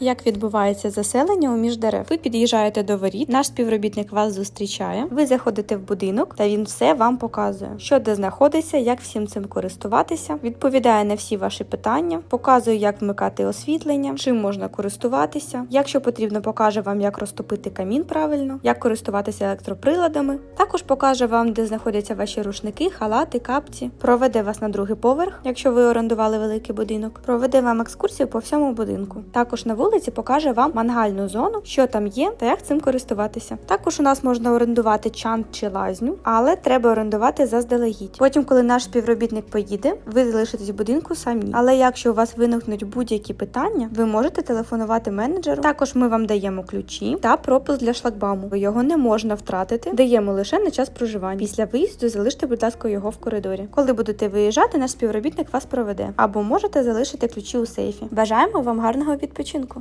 Як відбувається заселення у між дерев? Ви під'їжджаєте до воріт, наш співробітник вас зустрічає. Ви заходите в будинок, та він все вам показує, що де знаходиться, як всім цим користуватися, відповідає на всі ваші питання, показує, як вмикати освітлення, чим можна користуватися. Якщо потрібно, покаже вам, як розтопити камін правильно, як користуватися електроприладами. Також покаже вам, де знаходяться ваші рушники, халати, капці. Проведе вас на другий поверх, якщо ви орендували великий будинок. Проведе вам екскурсію по всьому будинку. Також на вулиці покаже вам мангальну зону, що там є та як цим користуватися. Також у нас можна орендувати чан чи лазню, але треба орендувати заздалегідь. Потім, коли наш співробітник поїде, ви залишитесь в будинку самі. Але якщо у вас виникнуть будь-які питання, ви можете телефонувати менеджеру. Також ми вам даємо ключі та пропуск для шлагбауму. Його не можна втратити. Даємо лише на час проживання. Після виїзду залиште, будь ласка, його в коридорі. Коли будете виїжджати, наш співробітник вас проведе або можете залишити ключі у сейфі. Бажаємо вам гарного відпочинку.